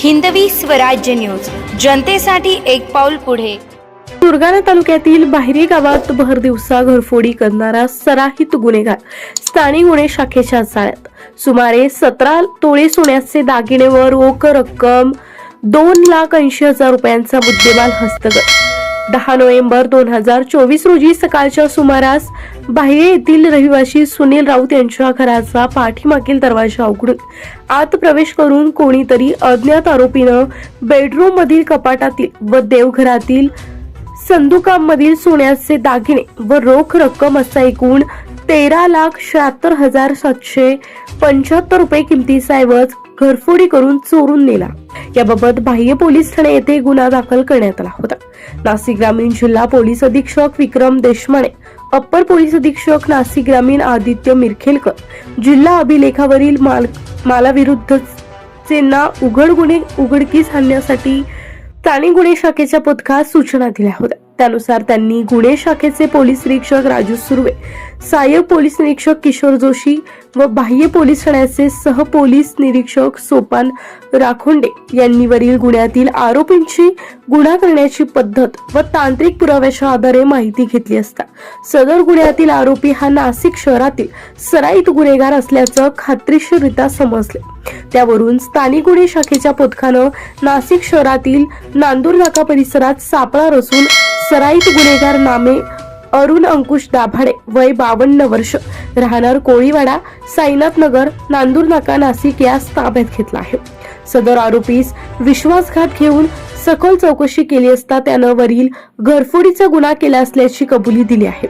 Hindavi Swarajya news. जनतेसाठी एक पाऊल पुढे. सुरगाणा तालुक्यातील बाहेरी गावात भर दिवसा घरफोडी करणारा सराहित गुन्हेगार स्थानिक गुन्हे शाखेच्या जाळ्यात. सुमारे सतरा तोळे सोन्याचे दागिने व रोख रक्कम दोन लाख ऐंशी हजार रुपयांचा मुद्देमाल हस्तगत दहा नोव्हेंबर दोन हजार चोवीस रोजी सकाळच्या सुमारास बाह्य येथील रहिवासी सुनील राऊत यांच्या घराचा पाठीमागील दरवाजा उघडून आत प्रवेश करून कोणीतरी अज्ञात आरोपीनं बेडरूम मधील कपाटातील व देवघरातील संदुकांमधील सोन्याचे दागिने व रोख रक्कम असा एकूण तेरा लाख शहात्तर हजार सातशे पंच्याहत्तर रुपये किमतीचा ऐवज घरफोडी करून चोरून नेला. याबाबत बाह्य पोलीस ठाणे येथे गुन्हा दाखल करण्यात आला होता. नाशिक ग्रामीण जिल्हा पोलीस अधीक्षक विक्रम देशमाने अप्पर पोलीस अधीक्षक नाशिक ग्रामीण आदित्य मिरखेलकर जिल्हा अभिलेखावरील माल मालाविरुद्धचे ना उघड गुन्हे उघडकीस आणण्यासाठी प्राणी गुन्हे शाखेच्या पथकास सूचना दिल्या होत्या. त्यानुसार त्यांनी गुन्हे शाखेचे पोलीस निरीक्षक राजू सुर्वे सहाय्यक पोलीस निरीक्षक किशोर जोशी व बाह्य पोलीस ठाण्याचे सह पोलीस निरीक्षक सोपान राखोंडे यांनी वरील गुन्ह्यातील आरोपींची गुन्हा करण्याची पद्धत व तांत्रिक पुराव्याच्या आधारे माहिती घेतली असता. सदर गुन्ह्यातील आरोपी हा नाशिक शहरातील सराईत गुन्हेगार असल्याचं खात्रीशीरित्या समजले. त्यावरून स्थानिक गुन्हे शाखेच्या पथकानं नाशिक शहरातील नांदूर नाका परिसरात सापळा रचून सराईत गुन्हेगार नामे अरुण अंकुश दाभाडे वय बावन्न वर्ष. राहणार कोळीवाडा साईनाथ नगर नांदूर नाका नाशिक यास ताब्यात घेतला आहे. सदर आरोपीस विश्वासघात घेऊन सखोल चौकशी केली असता त्यानं वरील घरफोडीचा गुन्हा केला असल्याची कबुली दिली आहे.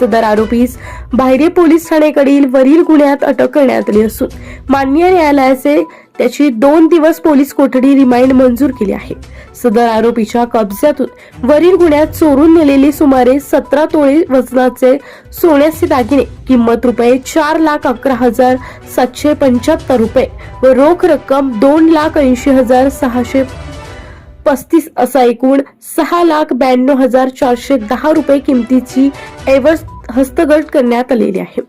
सदर आरोपीस बाहेरे पोलीस ठाणेकडील वरील गुन्ह्यात अटक करण्यात आली असून मान्य न्यायालयाचे त्याची दोन दिवस पोलीस कोठडी रिमाइंड मंजूर केली आहे. सदर आरोपीच्या कब्ज्यातून वरील गुन्ह्यात चोरून नेलेले सुमारे सतरा तोळे वजनाचे सोन्याचे दागिने किंमत रुपये चार लाख अकरा हजार सातशे पंच्याहत्तर रुपये व रोख रक्कम दोन लाख ऐंशी हजार सहाशे पस्तीस असा एकूण सहा लाख ब्याण्णव हजार चारशे दहा रुपये किमतीची एवज हस्तगत करण्यात आलेली आहे.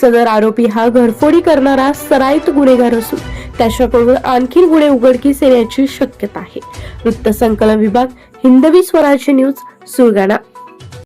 सदर आरोपी हा घरफोडी करणारा सराईत गुन्हेगार असून त्याच्याकडून आणखी गुन्हे उघडकीस येण्याची शक्यता आहे. वृत्तसंकलन विभाग हिंदवी स्वराज्य न्यूज सुरगाणा.